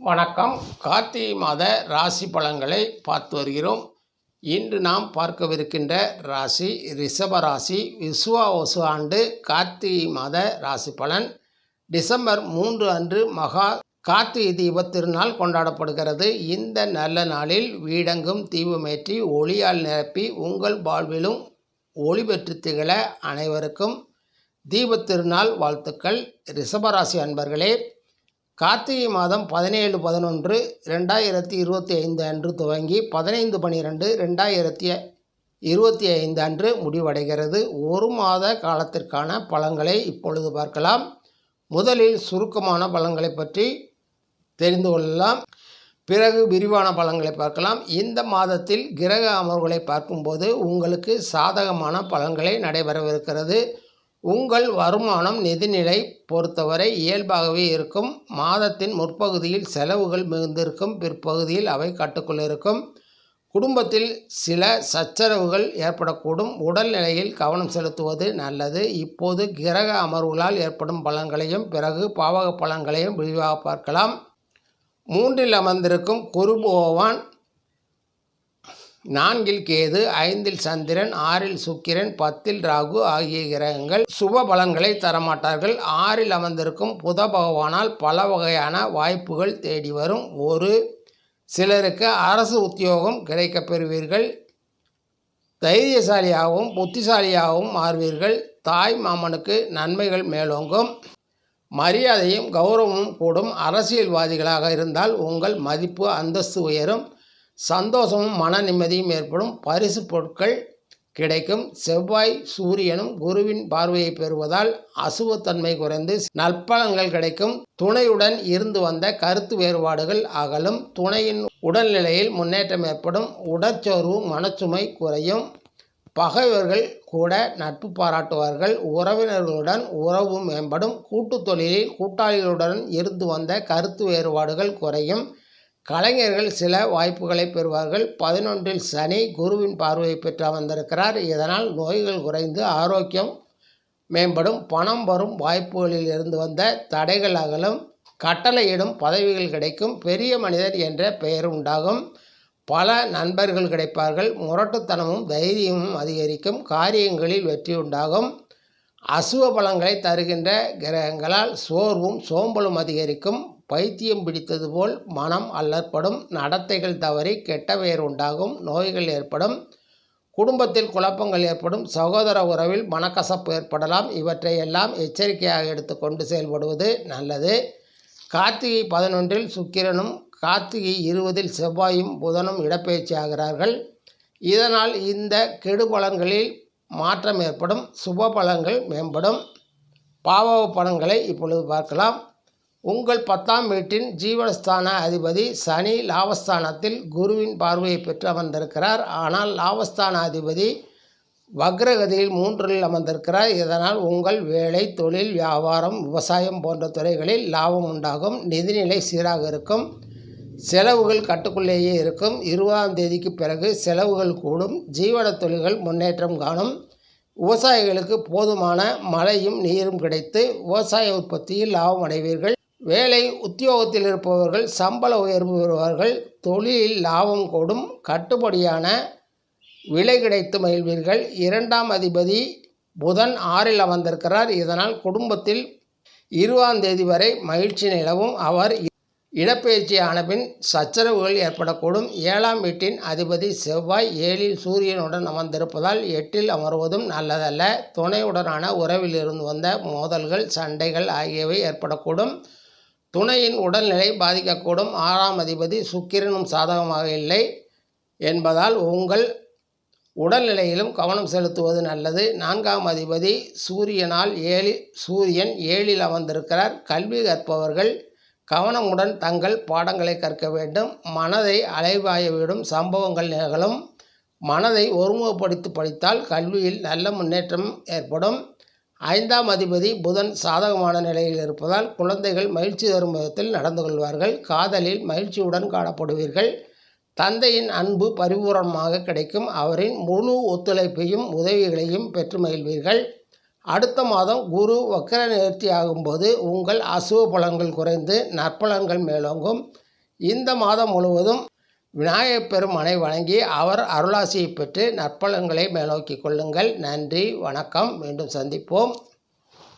வணக்கம். கார்த்திகை மாத ராசி பலன்களை பார்த்து வருகிறோம். இன்று நாம் பார்க்கவிருக்கின்ற ராசி ரிஷப ராசி விசுவாவசு ஆண்டு கார்த்திகை மாத ராசி பலன். டிசம்பர் மூன்று அன்று மகா கார்த்திகை தீப திருநாள் கொண்டாடப்படுகிறது. இந்த நல்ல நாளில் வீடெங்கும் தீபமேற்றி ஒளியால் நிரப்பி உங்கள் வாழ்விலும் ஒளி பெற்று திகழ அனைவருக்கும் தீபத் திருநாள் வாழ்த்துக்கள். ரிஷபராசி அன்பர்களே கார்த்திகை மாதம் பதினேழு பதினொன்று ரெண்டாயிரத்தி இருபத்தி ஐந்து அன்று துவங்கி பதினைந்து பன்னிரெண்டு ரெண்டாயிரத்தி இருபத்தி ஐந்து அன்று முடிவடைகிறது. ஒரு மாத காலத்திற்கான பலன்களை இப்பொழுது பார்க்கலாம். முதலில் சுருக்கமான பலன்களை பற்றி தெரிந்து கொள்ளலாம். பிறகு விரிவான பலன்களை பார்க்கலாம். இந்த மாதத்தில் கிரக அமர்வுகளை பார்க்கும்போது உங்களுக்கு சாதகமான பலன்களை நடைபெறவிருக்கிறது. உங்கள் வருமானம் நிதிநிலை பொறுத்தவரை இயல்பாகவே இருக்கும். மாதத்தின் முற்பகுதியில் செலவுகள் மிகுந்திருக்கும். பிற்பகுதியில் அவை கட்டுக்குள் இருக்கும். குடும்பத்தில் சில சச்சரவுகள் ஏற்படக்கூடும். உடல்நிலையில் கவனம் செலுத்துவது நல்லது. இப்போது கிரக அமர்வுகளால் ஏற்படும் பலன்களையும் பிறகு பாவக பலன்களையும் விரிவாக பார்க்கலாம். மூன்றில் அமர்ந்திருக்கும் குரு பகவான் நான்கில் கேது ஐந்தில் சந்திரன் ஆறில் சுக்கிரன் பத்தில் ராகு ஆகிய கிரகங்கள் சுப பலன்களை தரமாட்டார்கள். ஆறில் அமர்ந்திருக்கும் புத பகவானால் பல வகையான வாய்ப்புகள் தேடி வரும். ஒரு சிலருக்கு அரசு உத்தியோகம் கிடைக்கப் பெறுவீர்கள். தைரியசாலியாகவும் புத்திசாலியாகவும் மாறுவீர்கள். தாய் மாமனுக்கு நன்மைகள் மேலோங்கும். மரியாதையும் கௌரவமும் கூடும். அரசியல்வாதிகளாக இருந்தால் உங்கள் மதிப்பு அந்தஸ்து உயரும். சந்தோஷமும் மன நிம்மதியும் ஏற்படும். பரிசு பொருட்கள் கிடைக்கும். செவ்வாய் சூரியனும் குருவின் பார்வையை பெறுவதால் அசுவத்தன்மை குறைந்து நற்பலன்கள் கிடைக்கும். துணையுடன் இருந்து வந்த கருத்து வேறுபாடுகள் அகலும். துணையின் உடல்நிலையில் முன்னேற்றம் ஏற்படும். உடற்சோர்வு மனச்சுமை குறையும். பகைவர்கள் கூட நட்பு பாராட்டுவார்கள். உறவினர்களுடன் உறவு மேம்படும். கூட்டுத் தொழிலில் கூட்டாளிகளுடன் இருந்து வந்த கருத்து வேறுபாடுகள் குறையும். கலைஞர்கள் சில வாய்ப்புகளை பெறுவார்கள். பதினொன்றில் சனி குருவின் பார்வையை பெற்று அமர்ந்திருக்கிறார். இதனால் நோய்கள் குறைந்து ஆரோக்கியம் மேம்படும். பணம் வரும் வாய்ப்புகளில் இருந்து வந்த தடைகள் அகலும். கட்டளையிடும் பதவிகள் கிடைக்கும். பெரிய மனிதர் என்ற பெயர் உண்டாகும். பல நண்பர்கள் கிடைப்பார்கள். முரட்டுத்தனமும் தைரியமும் அதிகரிக்கும். காரியங்களில் வெற்றி உண்டாகும். அசுவ பலங்களை தருகின்ற கிரகங்களால் சோர்வும் சோம்பலும் அதிகரிக்கும். பைத்தியம் பிடித்தது போல் மனம் அல்லற்படும் நடத்தைகள் தவறி கெட்ட பெயர் உண்டாகும் நோய்கள் ஏற்படும் குடும்பத்தில் குழப்பங்கள் ஏற்படும் சகோதர உறவில் மனக்கசப்பு ஏற்படலாம். இவற்றை எல்லாம் எச்சரிக்கையாக எடுத்துக்கொண்டு செயல்படுவது நல்லது. கார்த்திகை பதினொன்றில் சுக்கிரனும் கார்த்திகை இருபதில் செவ்வாயும் புதனும் இடப்பெயர்ச்சி ஆகிறார்கள். இதனால் இந்த கெடு பலன்களில் மாற்றம் ஏற்படும் சுப பலன்கள் மேம்படும். பாவ பலன்களை இப்பொழுது பார்க்கலாம். உங்கள் பத்தாம் வீட்டின் ஜீவனஸ்தான அதிபதி சனி லாபஸ்தானத்தில் குருவின் பார்வையை பெற்று அமர்ந்திருக்கிறார். ஆனால் லாபஸ்தான அதிபதி வக்ரகதியில் மூன்றில் அமர்ந்திருக்கிறார். இதனால் உங்கள் வேலை தொழில் வியாபாரம் விவசாயம் போன்ற துறைகளில் லாபம் உண்டாகும். நிதிநிலை சீராக இருக்கும். செலவுகள் கட்டுக்குள்ளேயே இருக்கும். இருபதாம் தேதிக்கு பிறகு செலவுகள் கூடும். ஜீவன தொழில்கள் முன்னேற்றம் காணும். விவசாயிகளுக்கு போதுமான மழையும் நீரும் கிடைத்து விவசாய உற்பத்தியில் லாபம் அடைவீர்கள். வேலை உத்தியோகத்தில் இருப்பவர்கள் சம்பள உயர்வு பெறுவார்கள் தொழிலில் லாபம் கூடும் கட்டுப்படியான விலை கிடைத்து மகிழ்வீர்கள். இரண்டாம் அதிபதி புதன் ஆறில் அமர்ந்திருக்கிறார். இதனால் குடும்பத்தில் இருபதாம் தேதி வரை மகிழ்ச்சி நிலவும். அவர் இடப்பெயர்ச்சி ஆனபின் சச்சரவுகள் ஏற்படக்கூடும். ஏழாம் வீட்டின் அதிபதி செவ்வாய் ஏழில் சூரியனுடன் அமர்ந்திருப்பதால் எட்டில் அமர்வதும் நல்லதல்ல. துணையுடனான உறவில் இருந்து வந்த மோதல்கள் சண்டைகள் ஆகியவை ஏற்படக்கூடும். துணையின் உடல்நிலை பாதிக்கக்கூடும். ஆறாம் அதிபதி சுக்கிரனும் சாதகமாக இல்லை என்பதால் உங்கள் உடல்நிலையிலும் கவனம் செலுத்துவது நல்லது. நான்காம் அதிபதி சூரியனால் ஏழி சூரியன் ஏழில் அமர்ந்திருக்கிறார். கல்வி கற்பவர்கள் கவனமுடன் தங்கள் பாடங்களை கற்க வேண்டும். மனதை அலைவாயவிடும் சம்பவங்கள் நிகழும். மனதை ஒருமுகப்படுத்தி படித்தால் கல்வியில் நல்ல முன்னேற்றம் ஏற்படும். ஐந்தாம் அதிபதி புதன் சாதகமான நிலையில் இருப்பதால் குழந்தைகள் மகிழ்ச்சி தரும் விதத்தில் நடந்து கொள்வார்கள். காதலில் மகிழ்ச்சியுடன் காணப்படுவீர்கள். தந்தையின் அன்பு பரிபூரணமாக கிடைக்கும். அவரின் முழு ஒத்துழைப்பையும் உதவிகளையும் பெற்று மகிழ்வீர்கள். அடுத்த மாதம் குரு வக்கர நிவர்த்தி ஆகும்போது உங்கள் அசுவ பலன்கள் குறைந்து நற்பலன்கள் மேலோங்கும். இந்த மாதம் முழுவதும் விநாயகப் பெருமானை வணங்கி அவர் அருளாசியை பெற்று நற்பலன்களை மேலோக்கி கொள்ளுங்கள். நன்றி வணக்கம். மீண்டும் சந்திப்போம்.